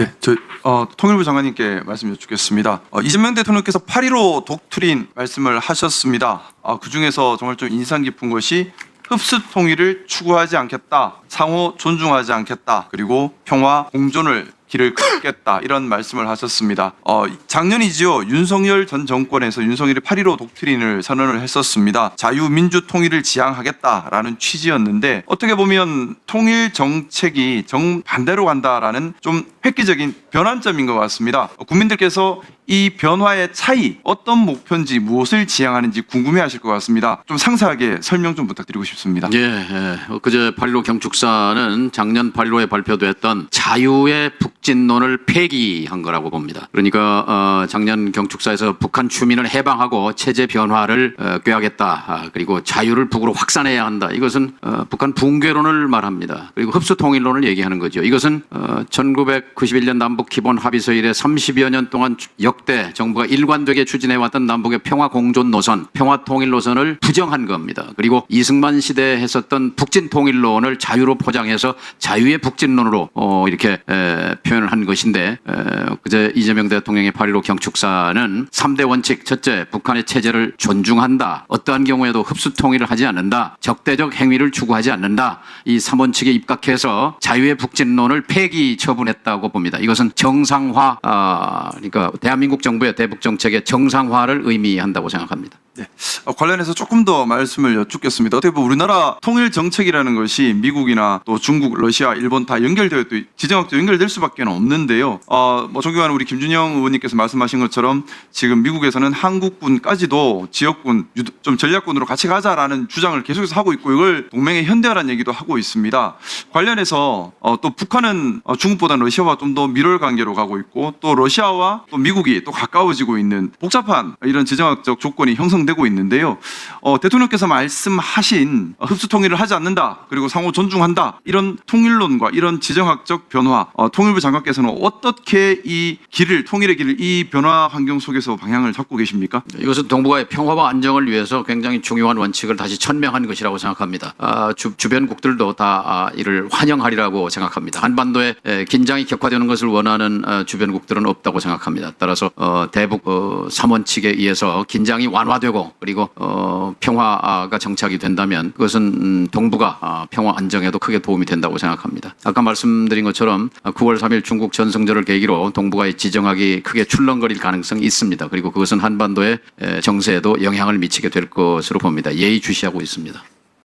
네, 저 어, 통일부 장관님께 말씀 여쭙겠습니다. 어, 이재명 대통령께서 8.15 독트린 말씀을 하셨습니다. 어, 그 중에서 정말 좀 인상 깊은 것이 흡수 통일을 추구하지 않겠다, 상호 존중하지 않겠다, 그리고 평화 공존을 길을 걷겠다 이런 말씀을 하셨습니다. 어, 작년이지요 윤석열 전 정권에서 윤석열이 8.15 독트린을 선언을 했었습니다. 자유민주 통일을 지향하겠다라는 취지였는데 어떻게 보면 통일 정책이 정반대로 간다라는 좀 획기적인 변환점인 것 같습니다. 어, 국민들께서 이 변화의 차이 어떤 목표인지 무엇을 지향하는지 궁금해하실 것 같습니다. 좀 상세하게 설명 좀 부탁드리고 싶습니다. 예, 예. 그제 8.15 경축사 는 작년 8.15에 발표됐던 자유의 북진론을 폐기한 거라고 봅니다. 그러니까 어, 작년 경축사에서 북한 주민을 해방하고 체제 변화를 어, 꾀하겠다. 아, 그리고 자유를 북으로 확산해야 한다. 이것은 어, 북한 붕괴론을 말합니다. 그리고 흡수 통일론을 얘기하는 거죠. 이것은 어, 1991년 남북 기본 합의서 이래 30여 년 동안 주- 역대 정부가 일관되게 추진해왔던 남북의 평화 공존 노선, 평화 통일 노선을 부정한 겁니다. 그리고 이승만 시대에 했었던 북진 통일론을 자유로 포장해서 자유의 북진론으로 어, 이렇게 에, 표현을 한 것인데 에, 그제 이재명 대통령의 8.15 경축사는 3대 원칙 첫째 북한의 체제를 존중한다. 어떠한 경우에도 흡수 통일을 하지 않는다. 적대적 행위를 추구하지 않는다. 이 3원칙에 입각해서 자유의 북진론을 폐기 처분했다고 봅니다. 이것은 정상화 아, 그러니까 대한민국 정부의 대북 정책의 정상화를 의미한다고 생각합니다. 네. 어, 관련해서 조금 더 말씀을 여쭙겠습니다. 어떻게 보면 우리나라 통일 정책이라는 것이 미국이나 또 중국, 러시아, 일본 다 연결되어 또 지정학도 연결될 수밖에 없는데요. 어, 뭐 존경하는 우리 김준영 의원님께서 말씀하신 것처럼 지금 미국에서는 한국군까지도 지역군, 좀 전략군으로 같이 가자라는 주장을 계속해서 하고 있고 이걸 동맹의 현대화라는 얘기도 하고 있습니다. 관련해서 어, 또 북한은 어, 중국보다 러시아와 좀 더 밀월 관계로 가고 있고 또 러시아와 또 미국이 또 가까워지고 있는 복잡한 이런 지정학적 조건이 형성 되고 있는데요. 어, 대통령께서 말씀하신 어, 흡수 통일을 하지 않는다 그리고 상호 존중한다 이런 통일론과 이런 지정학적 변화 어, 통일부 장관께서는 어떻게 이 길을 통일의 길을 이 변화 환경 속에서 방향을 잡고 계십니까? 이것은 동북아의 평화와 안정을 위해서 굉장히 중요한 원칙을 다시 천명한 것이라고 생각합니다. 아, 주, 주변국들도 다 아, 이를 환영하리라고 생각합니다. 한반도에 에, 긴장이 격화되는 것을 원하는 어, 주변국들은 없다고 생각합니다. 따라서 어, 대북 어, 3원칙에 의해서 긴장이 완화되고 그리고 어, 평화가 정착이 된다면 그것은 음, 동북아 아, 평화 안정에도 크게 도움이 된다고 생각합니다. 아까 말씀드린 것처럼 9월 3일 중국 전승절을 계기로 동북아의 지정학이 크게 출렁거릴 가능성이 있습니다. 그리고 그것은 한반도의 에, 정세에도 영향을 미치게 될 것으로 봅니다. 예의 주시하고 있습니다.